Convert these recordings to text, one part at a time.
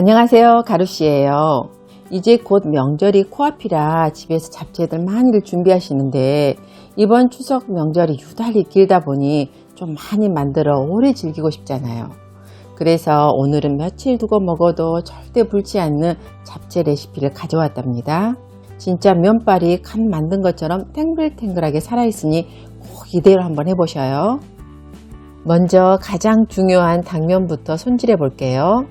안녕하세요. 가루씨예요. 이제 곧 명절이 코앞이라 집에서 잡채들 많이들 준비하시는데 이번 추석 명절이 유달리 길다 보니 좀 많이 만들어 오래 즐기고 싶잖아요. 그래서 오늘은 며칠 두고 먹어도 절대 불지 않는 잡채 레시피를 가져왔답니다. 진짜 면발이 간 만든 것처럼 탱글탱글하게 살아있으니 꼭 이대로 한번 해보셔요. 먼저 가장 중요한 당면부터 손질해 볼게요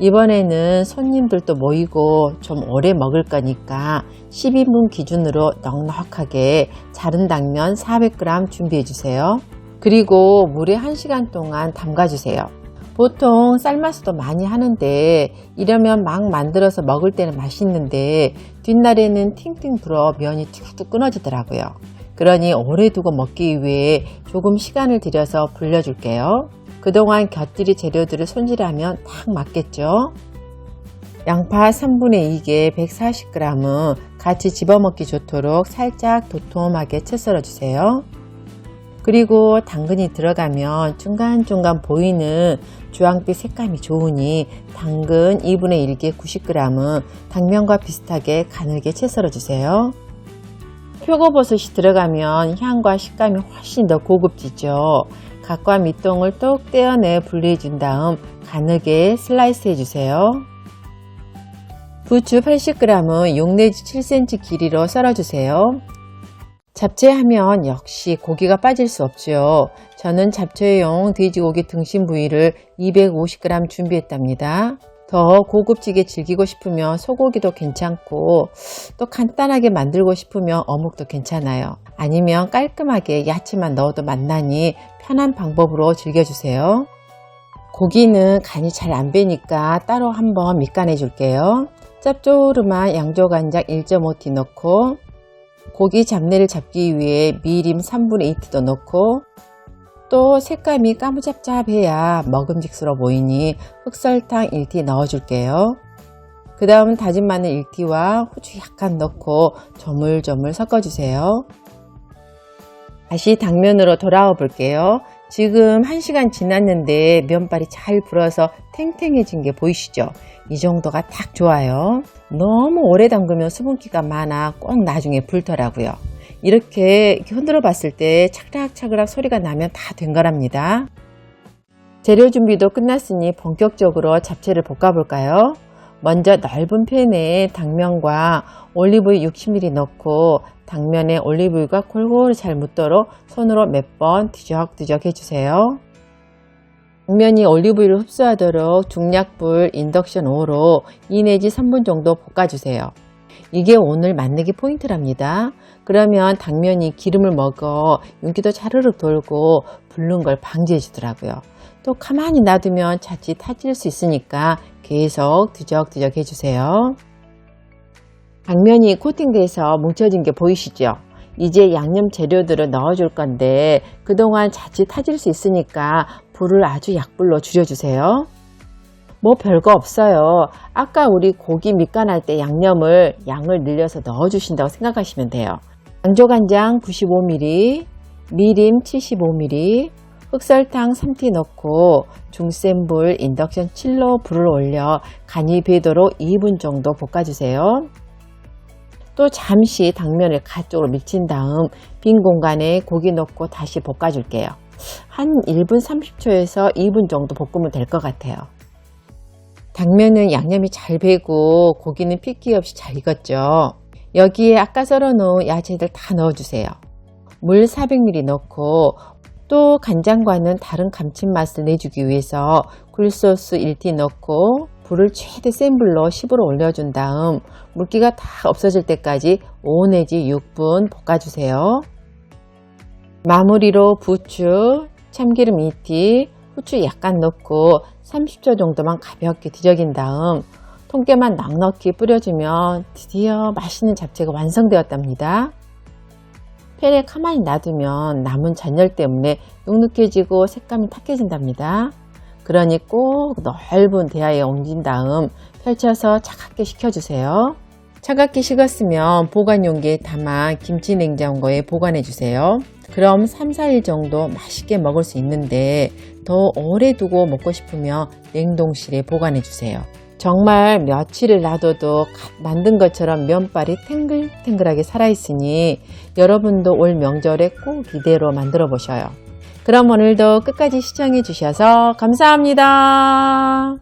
이번에는 손님들도 모이고 좀 오래 먹을 거니까 12분 기준으로 넉넉하게 자른 당면 400g 준비해 주세요. 그리고 물에 1시간 동안 담가 주세요. 보통 쌀맛도 많이 하는데 이러면 막 만들어서 먹을 때는 맛있는데 뒷날에는 팅팅 불어 면이 툭툭 끊어지더라고요. 그러니 오래 두고 먹기 위해 조금 시간을 들여서 불려줄게요. 그동안 곁들이 재료들을 손질하면 딱 맞겠죠? 양파 3분의 2개 140g은 같이 집어먹기 좋도록 살짝 도톰하게 채 썰어주세요. 그리고 당근이 들어가면 중간중간 보이는 주황빛 색감이 좋으니 당근 2분의 1개 90g은 당면과 비슷하게 가늘게 채 썰어주세요. 표고버섯이 들어가면 향과 식감이 훨씬 더 고급지죠. 각과 밑동을 똑 떼어내 분리해 준 다음 가늘게 슬라이스 해주세요. 부추 80g은 6 내지 7cm 길이로 썰어주세요. 잡채하면 역시 고기가 빠질 수 없죠. 저는 잡채용 돼지고기 등심 부위를 250g 준비했답니다. 더 고급지게 즐기고 싶으면 소고기도 괜찮고 또 간단하게 만들고 싶으면 어묵도 괜찮아요. 아니면 깔끔하게 야채만 넣어도 맛나니 편한 방법으로 즐겨주세요. 고기는 간이 잘 안 배니까 따로 한번 밑간해 줄게요. 짭조름한 양조간장 1.5티 넣고 고기 잡내를 잡기 위해 미림 3분의 2티도 넣고 또 색감이 까무잡잡해야 먹음직스러워 보이니 흑설탕 1티 넣어줄게요. 그 다음 다진 마늘 1티와 후추 약간 넣고 조물조물 섞어주세요. 다시 당면으로 돌아와 볼게요. 지금 1시간 지났는데 면발이 잘 불어서 탱탱해진 게 보이시죠? 이 정도가 딱 좋아요. 너무 오래 담그면 수분기가 많아 꼭 나중에 불더라고요. 이렇게 흔들어 봤을 때 차그락차그락 소리가 나면 다 된 거랍니다. 재료 준비도 끝났으니 본격적으로 잡채를 볶아 볼까요? 먼저 넓은 팬에 당면과 올리브유 60ml 넣고 당면에 올리브유가 골고루 잘 묻도록 손으로 몇 번 뒤적뒤적 해주세요. 당면이 올리브유를 흡수하도록 중약불 인덕션 5로 2 내지 3분 정도 볶아주세요. 이게 오늘 만들기 포인트랍니다. 그러면 당면이 기름을 먹어 윤기도 차르륵 돌고 붉는 걸 방지해 주더라고요. 또 가만히 놔두면 자칫 타질 수 있으니까 계속 뒤적뒤적 해주세요. 당면이 코팅돼서 뭉쳐진 게 보이시죠? 이제 양념 재료들을 넣어줄 건데 그동안 자칫 타질 수 있으니까 불을 아주 약불로 줄여주세요. 뭐 별거 없어요. 아까 우리 고기 밑간할 때 양념을 양을 늘려서 넣어주신다고 생각하시면 돼요. 양조간장 95ml, 미림 75ml, 흑설탕 3티 넣고 중센 불 인덕션 7로 불을 올려 간이 배도록 2분 정도 볶아주세요. 또 잠시 당면을 가쪽으로 밀친 다음 빈 공간에 고기 넣고 다시 볶아줄게요. 한 1분 30초에서 2분 정도 볶으면 될 것 같아요. 당면은 양념이 잘 배고 고기는 핏기 없이 잘 익었죠. 여기에 아까 썰어 놓은 야채들 다 넣어주세요. 물 400ml 넣고 또 간장과는 다른 감칠맛을 내주기 위해서 굴소스 1티 넣고 불을 최대 센 불로 10으로 올려준 다음 물기가 다 없어질 때까지 5 내지 6분 볶아주세요. 마무리로 부추, 참기름 2티, 후추 약간 넣고 30초 정도만 가볍게 뒤적인 다음 통깨만 넉넉히 뿌려주면 드디어 맛있는 잡채가 완성되었답니다. 팬에 가만히 놔두면 남은 잔열 때문에 눅눅해지고 색감이 탁해진답니다. 그러니 꼭 넓은 대야에 옮긴 다음 펼쳐서 차갑게 식혀주세요. 차갑게 식었으면 보관 용기에 담아 김치 냉장고에 보관해 주세요. 그럼 3, 4일 정도 맛있게 먹을 수 있는데 더 오래 두고 먹고 싶으면 냉동실에 보관해 주세요. 정말 며칠을 놔둬도 갓 만든 것처럼 면발이 탱글탱글하게 살아있으니 여러분도 올 명절에 꼭 이대로 만들어 보셔요. 그럼 오늘도 끝까지 시청해 주셔서 감사합니다.